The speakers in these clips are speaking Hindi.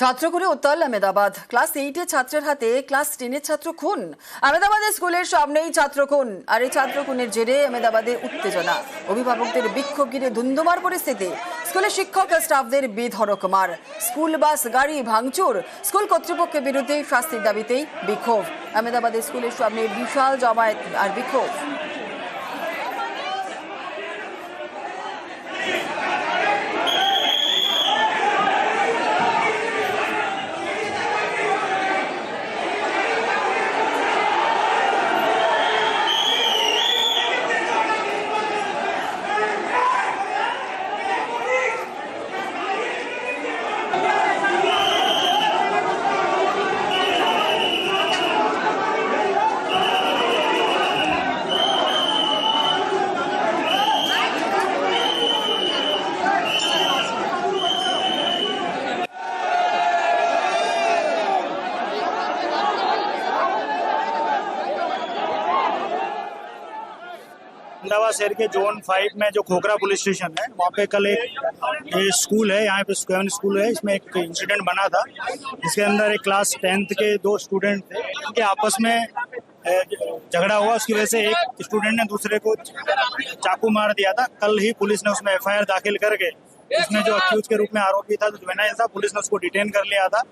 ছাত্রকুড়ে উত্তাল আহমেদাবাদ। ক্লাস এইটের ছাত্রের হাতে, ক্লাস টেনের ছাত্র খুন। আহমেদাবাদের স্কুলের সামনেই ছাত্র খুন। আর এই ছাত্র খুনের জেরে আহমেদাবাদে উত্তেজনা। অভিভাবকদের বিক্ষোভ ঘিরে ধুন্ধুমার পরিস্থিতি। স্কুলের শিক্ষক স্টাফদের বেধড়ক মার। স্কুল বাস, গাড়ি, ভাঙচুর। স্কুল কর্তৃপক্ষের বিরুদ্ধে শাস্তির দাবিতেই বিক্ষোভ। আহমেদাবাদের স্কুলের সামনে বিশাল জমায়েত আর বিক্ষোভ। अहमदाबाद शहर के जोन फाइव में जो खोखरा पुलिस स्टेशन है, वहाँ पे कल एक, ये स्कूल है, यहाँ पे स्क्वेन स्कूल है, इसमें एक इंसिडेंट बना था इसके अंदर एक क्लास टेंथ के दो स्टूडेंट थे, उनके आपस में झगड़ा हुआ, उसकी वजह से एक स्टूडेंट ने दूसरे को चाकू मार दिया था। कल ही पुलिस ने उसमें एफ़ दाखिल करके उसमें जो अक्यूज के रूप में आरोपी था, जो जुवेनाइल था, पुलिस ने उसको डिटेन कर लिया था।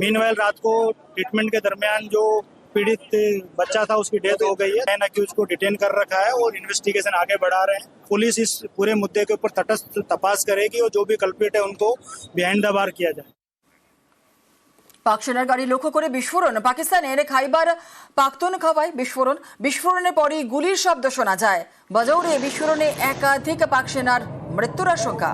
मीनवाइल रात को ट्रीटमेंट के दरमियान जो पीड़ित बच्चा था उसकी डेथ हो गई है मैन अक्यूज को डिटेन कर रखा है और इन्वेस्टिगेशन आगे बढ़ा रहे हैं पुलिस इस पूरे मुद्दे के ऊपर तटस्थ तपास करेगी और जो भी कल्पिट है उनको बिहाइंड द बार किया जाए পাক সেনার গাড়ি লক্ষ্য করে বিস্ফোরণ পাকিস্তানের খাইবার পাখতুন খাওয়ায় বিস্ফোরণ বিস্ফোরণের পরই গুলির শব্দ শোনা যায় বাজৌরে বিস্ফোরণে একাধিক পাক সেনার মৃত্যুর আশঙ্কা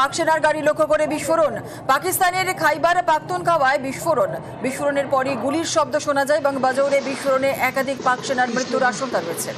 পাকসেনার গাড়ি লক্ষ্য করে বিস্ফোরণ পাকিস্তানের খাইবার পাখতুনখাওয়ায় বিস্ফোরণ বিস্ফোরণের পরই গুলির শব্দ শোনা যায় এবং বাজৌরে বিস্ফোরণে একাধিক পাকসেনার মৃত্যুর আশঙ্কা রয়েছে